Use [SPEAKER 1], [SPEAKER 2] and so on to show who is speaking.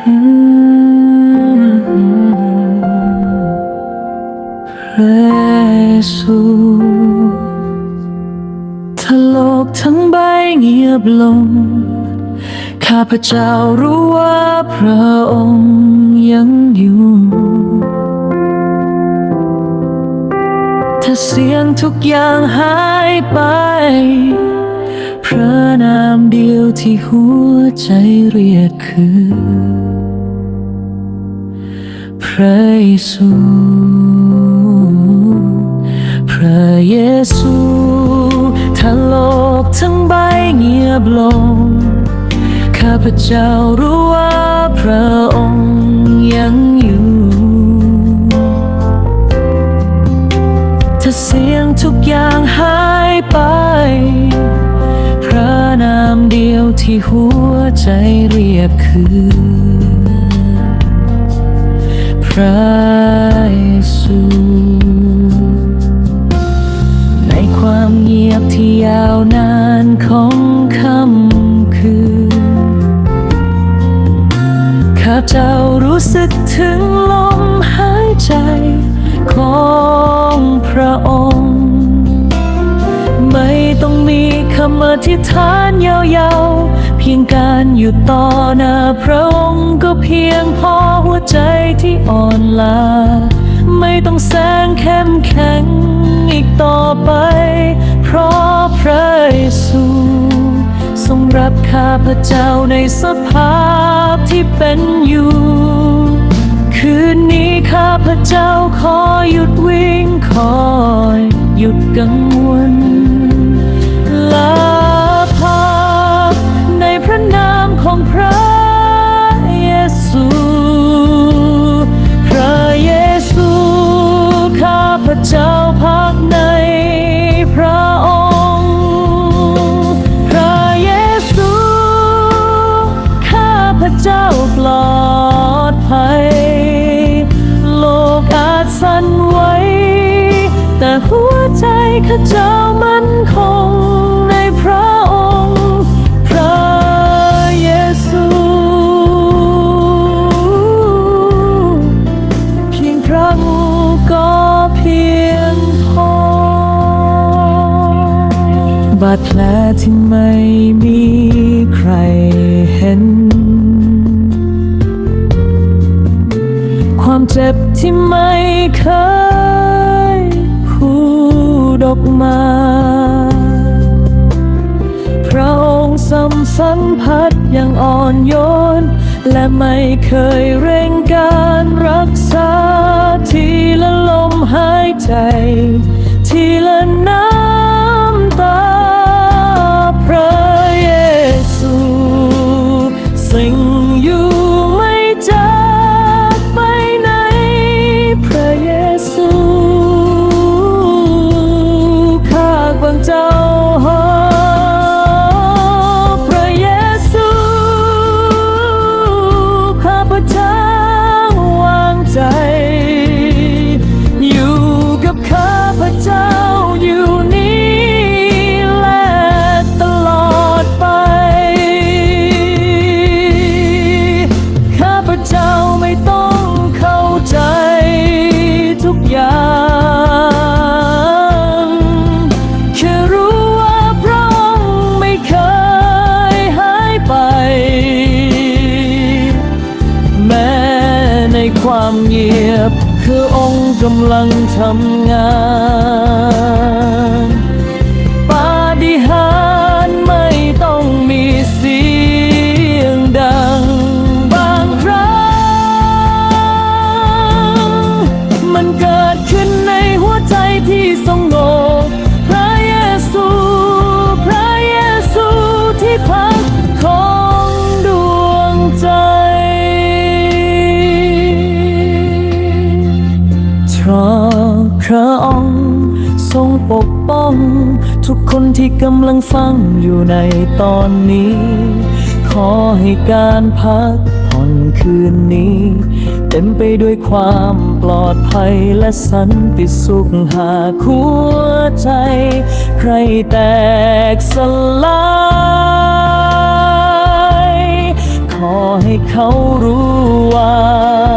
[SPEAKER 1] พระเยซูถ้าโลกทั้งใบเงียบลง ข้าพเจ้ารู้ว่าพระองค์ยังอยู่ถ้าเสียงทุกอย่างหายไป พระนามเดียวที่หัวใจเรียกคือ พระเยซูพระเยซูถ้าโลกทั้งใบเงียบลง ข้าพเจ้ารู้ว่าพระองค์ยังอยู่ ถ้าเสียงทุกอย่างหายไป ที่หัวใจเรียกคือ พระเยซูในความเงียบที่ยาวนานของค่ำคืนข้าเจ้ารู้สึกถึงลมหายใจของพระองค์ ไม่ต้องมีคำอธิษฐานยาว พียงการอยู่ต่อหน้าพระองค์ก็เพียงพอหัวใจที่อ่อนล้าไม่ต้องแสงเข้มแข็งอีกต่อไป เพราะพระเยซูทรงรับข้าพระเจ้าในสภาพที่เป็นอยู่ คืนนี้ข้าพระเจ้าขอหยุดวิ่งคอย หยุดกัง เจ้าปลอดภัย โลกอาจสั่นไหวแต่หัวใจข้าเจ้ามั่นคงในพระองค์ พระเยซู เพียงครั้งก็เพียงพอบาดแผลที่ไม่มีใครเห็น เจ็บที่ไม่เคยพูดออกมา พระองค์สัมสัมผัสอย่างอ่อนโยน และไม่เคยเร่งการรักษาทีละลมหายใจ ทีละน้ำ ความเงียบ คือองค์กำลังทำงาน ปกป้อง ทุกคนที่กำลังฟังอยู่ในตอนนี้ ขอให้การพักผ่อนคืนนี้ เต็มไปด้วยความปลอดภัยและสันติสุขหากหัวใจ ใครแตกสลายขขอให้เขารู้ว่า